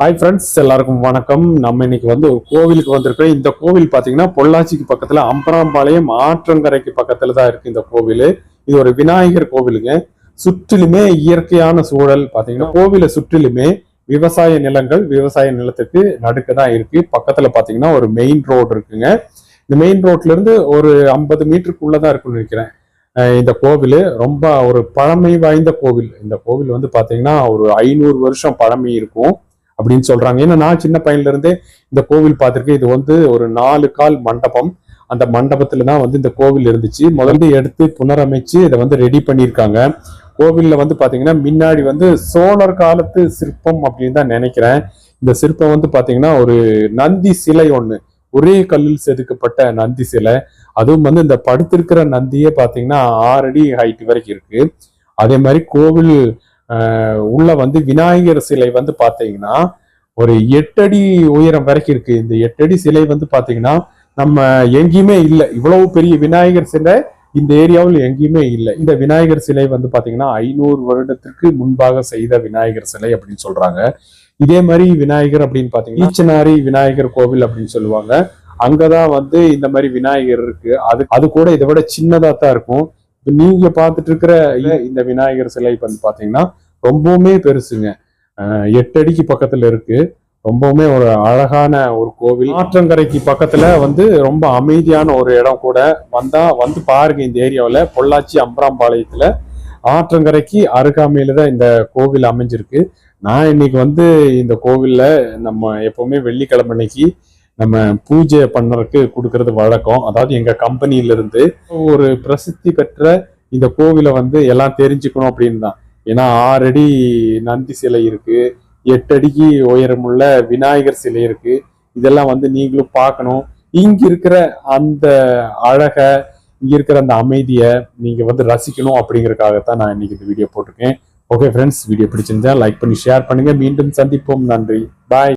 Hi friends எல்லாருக்கும் வணக்கம். நம்ம இன்னைக்கு வந்து ஒரு கோவிலுக்கு வந்திருக்கோம் இந்த கோவில் பார்த்தீங்கன்னா பொள்ளாச்சிக்கு பக்கத்தில் அம்பராம்பாளையம் ஆற்றங்கரைக்கு பக்கத்தில் தான் இருக்கு இந்த கோவில். இது ஒரு விநாயகர் கோவிலுங்க. சுற்றிலுமே இயற்கையான சூழல் பார்த்தீங்கன்னா கோவிலை சுற்றிலுமே விவசாய நிலங்கள் விவசாய நிலத்துக்கு நடுக்க தான் இருக்கு. பக்கத்தில் பார்த்தீங்கன்னா ஒரு மெயின் ரோடு இருக்குங்க. இந்த மெயின் ரோட்லேருந்து ஒரு ஐம்பது மீட்டருக்குள்ளே தான் இருக்குன்னு நினைக்கிறேன். இந்த கோவில் ரொம்ப ஒரு பழமை வாய்ந்த கோவில். இந்த கோவில் வந்து பார்த்தீங்கன்னா ஒரு ஐநூறு வருஷம் பழமை இருக்கும். அப்படின்னு சொல்றாங்க. ஏன்னா நான் சின்ன பையன்ல இருந்தே இந்த கோவில் பார்த்திருக்கேன். இது வந்து ஒரு நாலு கால் மண்டபம். அந்த மண்டபத்துல தான் வந்து இந்த கோவில் இருந்துச்சு. முதல்ல எடுத்து புனரமைச்சு இதை வந்து ரெடி பண்ணியிருக்காங்க. கோவில்ல வந்து பாத்தீங்கன்னா முன்னாடி வந்து சோழர் காலத்து சிற்பம் அப்படின்னு தான் நினைக்கிறேன். இந்த சிற்பம் வந்து பாத்தீங்கன்னா ஒரு நந்தி சிலை ஒண்ணு. ஒரே கல்லில் செதுக்கப்பட்ட நந்தி சிலை. அதுவும் வந்து இந்த படுத்திருக்கிற நந்தியே பாத்தீங்கன்னா ஆறு அடி ஹைட் வரைக்கும் இருக்கு. அதே மாதிரி கோவில் உள்ள வந்து விநாயகர் சிலை வந்து பார்த்தீங்கன்னா ஒரு எட்டடி உயரம் வரைக்கும் இருக்கு. இந்த எட்டடி சிலை வந்து பார்த்தீங்கன்னா நம்ம எங்கேயுமே இல்லை. இவ்வளவு பெரிய விநாயகர் சிலை இந்த ஏரியாவில் எங்கேயுமே இல்லை. இந்த விநாயகர் சிலை வந்து பார்த்தீங்கன்னா ஐநூறு வருடத்திற்கு முன்பாக செய்த விநாயகர் சிலை அப்படின்னு சொல்றாங்க. இதே மாதிரி விநாயகர் அப்படின்னு பார்த்தீங்கன்னா ஈச்சனாரி விநாயகர் கோவில் அப்படின்னு சொல்லுவாங்க. அங்கதான் வந்து இந்த மாதிரி விநாயகர் இருக்கு. அது அது கூட இதை விட சின்னதா தான் இருக்கும். நீங்க பார்த்துட்டு இருக்கிற இந்த விநாயகர் சிலை வந்து பாத்தீங்கன்னா ரொம்பவுமே பெருசுங்க. எட்டு அடிக்கு பக்கத்துல இருக்கு. ரொம்பவுமே ஒரு அழகான ஒரு கோவில். ஆற்றங்கரைக்கு பக்கத்துல வந்து ரொம்ப அமைதியான ஒரு இடம் கூட வந்தா வந்து பாருங்க இந்த ஏரியாவில். பொள்ளாச்சி அம்பராம்பாளையத்துல ஆற்றங்கரைக்கு அருகாமையில தான் இந்த கோவில் அமைஞ்சிருக்கு. நான் இன்னைக்கு வந்து இந்த கோவில்ல நம்ம எப்பவுமே வெள்ளிக்கிழமை அன்னைக்கு நம்ம பூஜை பண்ணறதுக்கு கொடுக்கறது வழக்கம். அதாவது எங்க கம்பெனில இருந்து ஒரு பிரசித்தி பெற்ற இந்த கோவிலை வந்து எல்லாம் தெரிஞ்சுக்கணும் அப்படின்னு தான் ஏன்னா ஆறடி நந்தி சிலை இருக்கு எட்டு அடிக்கு உயரமுள்ள விநாயகர் சிலை இருக்கு. இதெல்லாம் வந்து நீங்களும் பார்க்கணும். இங்க இருக்கிற அந்த அழக இங்க இருக்கிற அந்த அமைதியை நீங்க வந்து ரசிக்கணும் அப்படிங்கறதுக்காகத்தான் நான் இன்னைக்கு இந்த வீடியோ போட்டிருக்கேன். ஓகே ஃப்ரெண்ட்ஸ் வீடியோ பிடிச்சிருந்தா லைக் பண்ணி ஷேர் பண்ணுங்க. மீண்டும் சந்திப்போம். நன்றி. பாய்